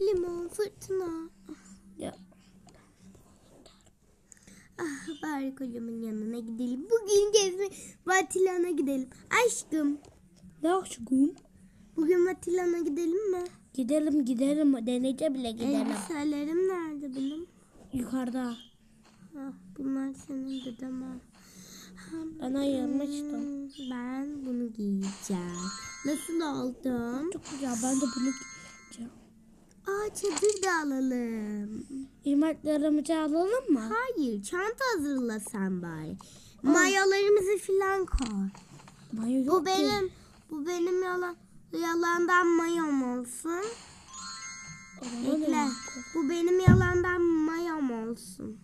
limon fırtına. Ya. Ah bari kocamın yanına gidelim. Bugün gezme Vatilan'a gidelim. Aşkım Ne aşkım? bugün Vatilan'a gidelim mi? Gidelim gidelim. Deneyce bile gidelim. Elbiselerim nerede benim? Yukarıda. Ah, bunlar senin de değil mi? Ben ayırmıştım. Ben bunu giyeceğim. Nasıl oldum? Çok güzel. Ben de bunu. Aa çadır da alalım. İrmaklarımızı alalım mı? Hayır çanta hazırla sen bari. Mayolarımızı filan koy. Mayo yok Bu ki. benim bu benim yalan yalandan mayom olsun. Yok. Bu benim yalandan mayom olsun.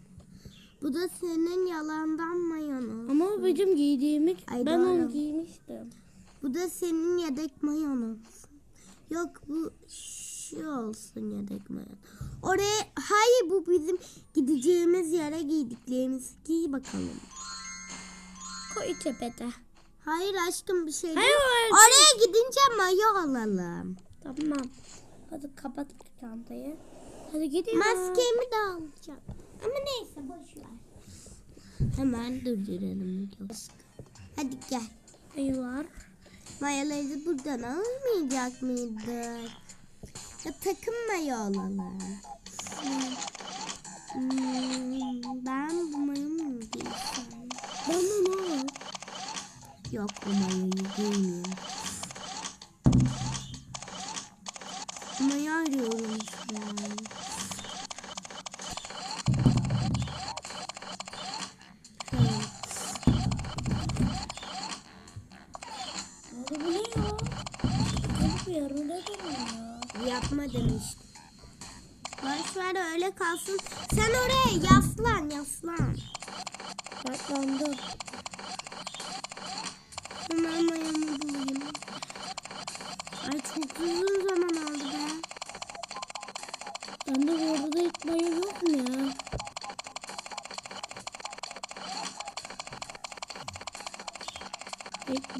Bu da senin yalandan mayon olsun. Ama o bizim giydiğimiz. Ay, ben doğru. onu giymiştim. Bu da senin yedek mayon olsun. Yok bu şu olsun yedek mayon. Oraya hayır bu bizim gideceğimiz yere giydiklerimiz. Giy bakalım. Koy sepete. Hayır aşkım bir şey Hayır, hayır. Oraya gidince mayo alalım. Tamam. Hadi kapat çantayı. Hadi gidelim. Maskemi de alacağım. Ama neyse boş ver. Hemen durduralım. Hadi gel. Neyi var? Mayaları buradan almayacak mıydık? Ya takım mayo alalım. Hmm, ben bu mayoyu mu giysem? De ne? Yok bu mayoyu giymeyeyim. Mayo arıyorum şu an. Yapma demiştim. Boş ver öyle kalsın. Sen oraya yaslan yaslan. Katlandım. Hemen mayomu bulayım. Ay çok uzun zaman oldu be. Bende bu arada hiç mayo yok mu ya?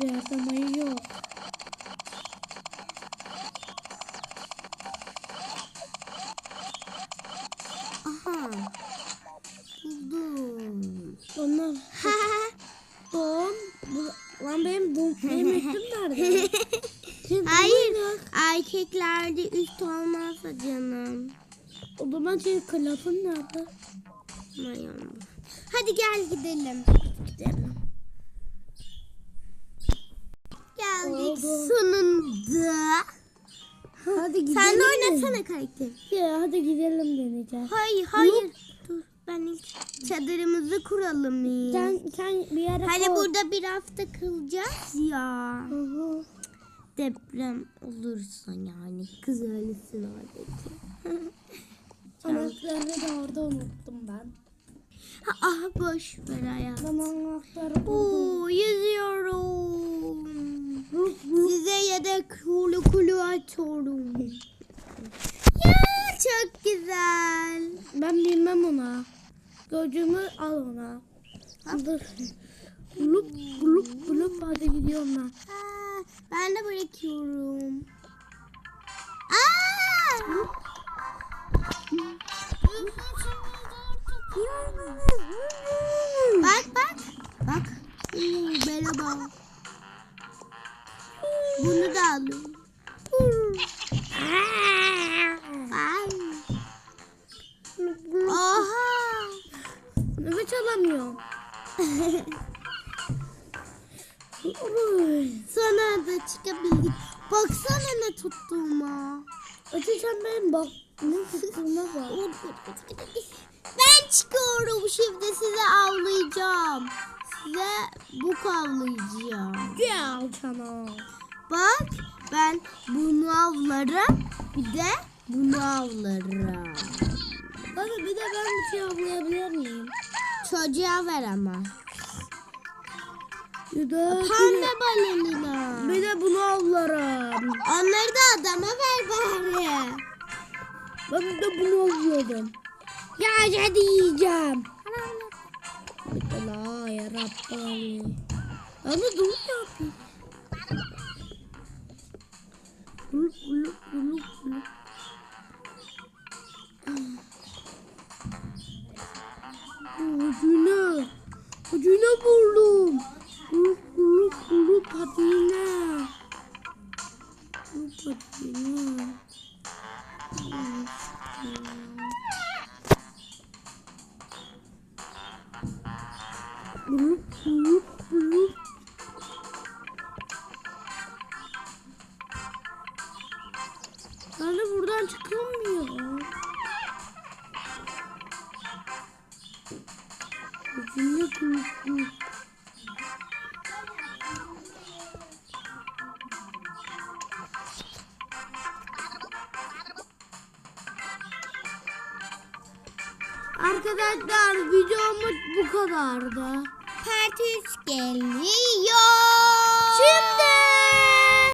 Yerde mayo yok. Onlar. Bu, lan benim don. Benim üstüm nerede? Hayır. yok. Erkeklerde üst olmazsa canım. O zaman senin kılıfın nerede? Mayom. Hadi gel gidelim. Gidelim. Geldik Oldu. sonunda. Hadi gidelim. Sen de oynasana karakter. Ya hadi gidelim deneyeceğiz. Hayır hayır. Dur ben ilk çadırımızı kuralım. ilk. Sen, sen bir yere Hani koy. burada bir hafta kalacağız ya. Hı hı. Deprem olursa yani kız ölüsün oradaki. Anahtarı da orada unuttum ben. Ha, ah boş ver hayat. Ben anahtarı buldum. Oo yüzüyorum. Size yedek kulu kulu açıyorum. Ya çok güzel. Ben ona. Gözümü al ona. Dur. Bulup bulup bulup hadi gidiyorum ben. Aa, ben de bırakıyorum. Aa! Bak bak. Bak. Merhaba. Bunu da alayım. Oy. Sonra da çıkabildik. Baksana ne tuttuğuma. Sen benim bak. Ne tuttuğuna bak. Ben çıkıyorum şimdi size avlayacağım. Size bu avlayacağım. Gel sana. Bak ben bunu avlarım. Bir de bunu avlarım. Baba bir de ben bir şey avlayabilir miyim? Çocuğa ver ama. Bir de, Pembe balenina. bir de bunu avlarım. Onları da adama ver bari. Ben de bunu avladım. Ya hadi yiyeceğim. De la yarabbim. Ama dur ne yapayım? Gulup gulup gulup gulup. Acuna. Acuna buldum. Buruk buruk buruk patina. Buruk patina. Buruk patina. Arkadaşlar videomuz bu kadardı. Part 3 geliyor. Şimdi